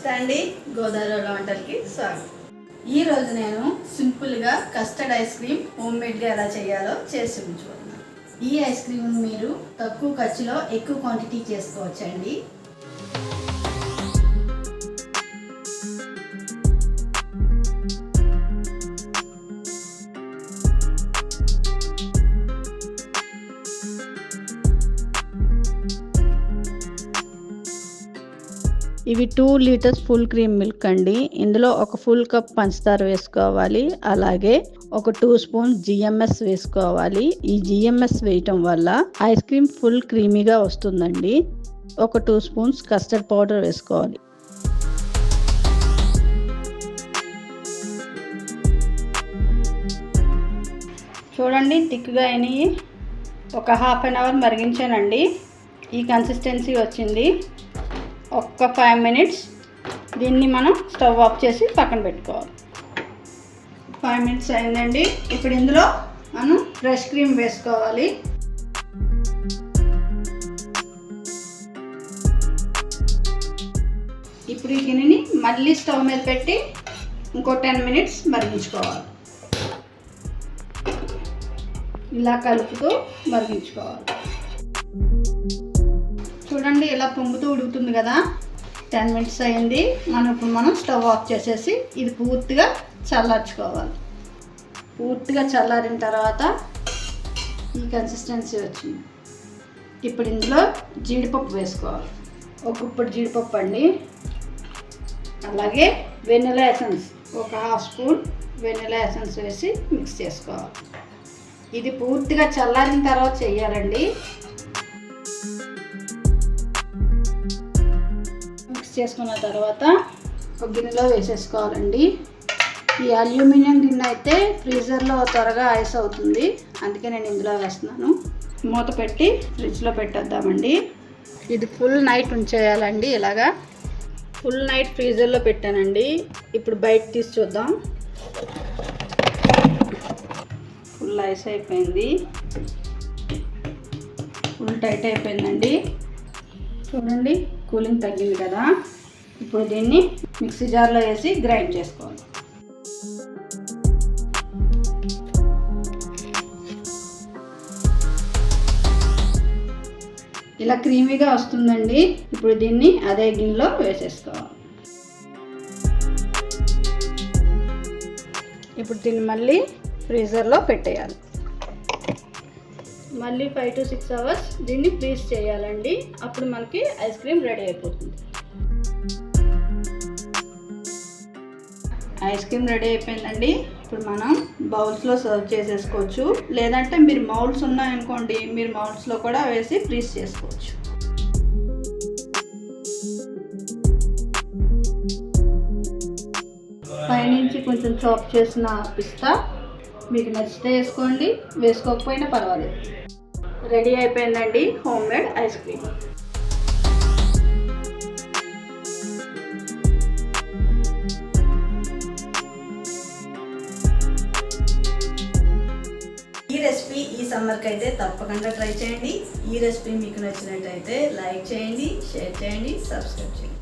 నమస్తే అండి. గోదావరి వంటలకి స్వాగతం. ఈ రోజు నేను సింపుల్గా కస్టర్డ్ ఐస్ క్రీమ్ హోమ్ మేడ్గా ఎలా చేయాలో చేసి ఉంచుకున్నాను ఈ ఐస్ క్రీమ్ మీరు తక్కువ ఖర్చులో ఎక్కువ క్వాంటిటీ చేసుకోవచ్చండి. ఇవి two litres full cream milk అండి. ఇందులో ఒక ఫుల్ కప్ పంచదార వేసుకోవాలి. అలాగే ఒక టూ స్పూన్ జిఎంఎస్ వేసుకోవాలి. ఈ జిఎంఎస్ వేయటం వల్ల ఐస్ క్రీమ్ ఫుల్ క్రీమీగా వస్తుందండి. ఒక టూ స్పూన్స్ కస్టర్డ్ పౌడర్ వేసుకోవాలి. చూడండి థిక్గా అయినాయి. ఒక హాఫ్ అన్ అవర్ మరిగించానండి. ఈ కన్సిస్టెన్సీ వచ్చింది. ఒక్క ఫైవ్ మినిట్స్ దీన్ని మనం స్టవ్ ఆఫ్ చేసి పక్కన పెట్టుకోవాలి. ఫైవ్ మినిట్స్ అయిందండి. ఇప్పుడు ఇందులో మనం ఫ్రెష్ క్రీమ్ వేసుకోవాలి. ఇప్పుడు ఈ గిన్నెని మళ్ళీ స్టవ్ మీద పెట్టి ఇంకో టెన్ మినిట్స్ మరిగించుకోవాలి. ఇలా కలుపుతూ మరిగించుకోవాలి. చూడండి ఇలా పొంగుతూ ఉడుకుతుంది కదా. టెన్ మినిట్స్ అయింది. మనం ఇప్పుడు మనం స్టవ్ ఆఫ్ చేసేసి ఇది పూర్తిగా చల్లార్చుకోవాలి. పూర్తిగా చల్లారిన తర్వాత ఈ కన్సిస్టెన్సీ వచ్చింది. ఇప్పుడు ఇందులో జీడిపప్పు వేసుకోవాలి. ఒక గుప్పటి జీడిపప్పు అండి. అలాగే వెనిలా ఎసెన్స్. ఒక హాఫ్ స్పూన్ వెనిలా ఎసెన్స్ వేసి మిక్స్ చేసుకోవాలి. ఇది పూర్తిగా చల్లారిన తర్వాత చేయాలండి. చేసుకున్న తర్వాత ఒక గిన్నెలో వేసేసుకోవాలండి. ఈ అల్యూమినియం గిన్నె అయితే ఫ్రీజర్లో త్వరగా ఐస్ అవుతుంది. అందుకే నేను ఇందులో వేస్తున్నాను. మూత పెట్టి ఫ్రిడ్జ్లో పెట్టేద్దామండి. ఇది ఫుల్ నైట్ ఉంచేయాలండి ఇలాగా. ఫుల్ నైట్ ఫ్రీజర్లో పెట్టానండి. ఇప్పుడు బయట తీసి చూద్దాం. ఫుల్ ఐస్ అయిపోయింది. ఫుల్ టైట్ అయిపోయిందండి. చూడండి. కూలింగ్ తగ్గింది కదా. ఇప్పుడు దీన్ని మిక్సీ జార్లో వేసి గ్రైండ్ చేసుకోవాలి. ఇలా క్రీమీగా వస్తుందండి. ఇప్పుడు దీన్ని అదే గిన్నెలో వేసేసుకోవాలి. ఇప్పుడు దీన్ని మళ్ళీ ఫ్రీజర్లో పెట్టేయాలి. మళ్ళీ ఫైవ్ టు సిక్స్ అవర్స్ దీన్ని ఫ్రీజ్ చేయాలండి. అప్పుడు మనకి ఐస్ క్రీమ్ రెడీ అయిపోతుంది. ఐస్ క్రీమ్ రెడీ అయిపోయిందండి. ఇప్పుడు మనం బౌల్స్లో సర్వ్ చేసేసుకోవచ్చు. లేదంటే మీరు మౌల్డ్స్ ఉన్నాయనుకోండి మీరు మౌల్డ్స్లో కూడా వేసి ఫ్రీజ్ చేసుకోవచ్చు. పైనుంచి కొంచెం చాప్ చేసిన పిస్తా. మీకు నచ్చితే వేసుకోండి. వేసుకోకపోయినా పర్వాలేదు. రెడీ అయిపోయిందండి హోమ్ మేడ్ ఐస్ క్రీమ్. ఈ రెసిపీ ఈ సమ్మర్కి అయితే తప్పకుండా ట్రై చేయండి. ఈ రెసిపీ మీకు నచ్చినట్టయితే లైక్ చేయండి షేర్ చేయండి సబ్స్క్రైబ్ చేయండి.